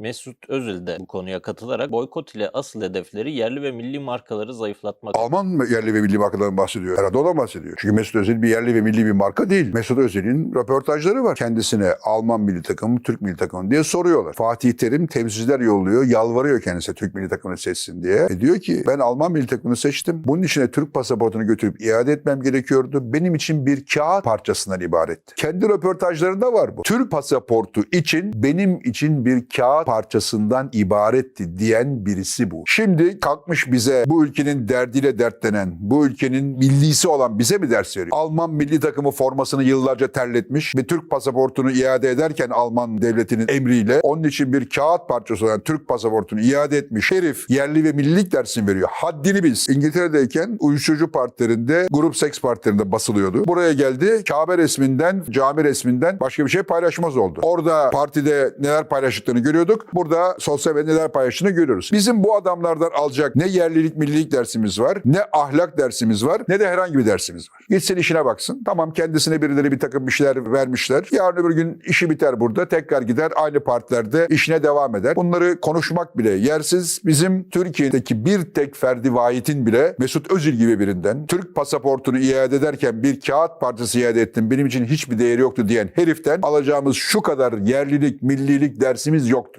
Mesut Özil de bu konuya katılarak boykot ile asıl hedefleri yerli ve milli markaları zayıflatmak. Alman yerli ve milli markadan bahsediyor. Herhalde ondan bahsediyor. Çünkü Mesut Özil bir yerli ve milli bir marka değil. Mesut Özil'in röportajları var. Kendisine Alman milli takımı, Türk milli takımı diye soruyorlar. Fatih Terim temsilciler yolluyor, yalvarıyor kendisine Türk milli takımını seçsin diye. E diyor ki ben Alman milli takımını seçtim. Bunun içine Türk pasaportunu götürüp iade etmem gerekiyordu. Benim için bir kağıt parçasından ibaretti. Kendi röportajlarında var bu. Türk pasaportu için benim için bir kağıt parçasından ibaretti diyen birisi bu. Şimdi kalkmış bize bu ülkenin derdiyle dertlenen, bu ülkenin millisi olan bize mi ders veriyor? Alman milli takımı formasını yıllarca terletmiş ve Türk pasaportunu iade ederken Alman devletinin emriyle onun için bir kağıt parçası olan Türk pasaportunu iade etmiş herif yerli ve millilik dersini veriyor. Haddini biz. İngiltere'deyken uyuşturucu partilerinde, grup seks partilerinde basılıyordu. Buraya geldi. Kabe resminden, cami resminden başka bir şey paylaşmaz oldu. Orada partide neler paylaştıklarını görüyorduk. Burada sosyal medyada neler paylaştığını görüyoruz. Bizim bu adamlardan alacak ne yerlilik millilik dersimiz var, ne ahlak dersimiz var, ne de herhangi bir dersimiz var. Gitsin işine baksın. Tamam kendisine birileri bir takım bir şeyler vermişler. Yarın öbür gün işi biter burada. Tekrar gider aynı partilerde işine devam eder. Bunları konuşmak bile yersiz. Bizim Türkiye'deki bir tek Ferdi Vahit'in bile Mesut Özil gibi birinden Türk pasaportunu iade ederken bir kağıt parçası iade ettim. Benim için hiçbir değeri yoktu diyen heriften alacağımız şu kadar yerlilik, millilik dersimiz yoktur.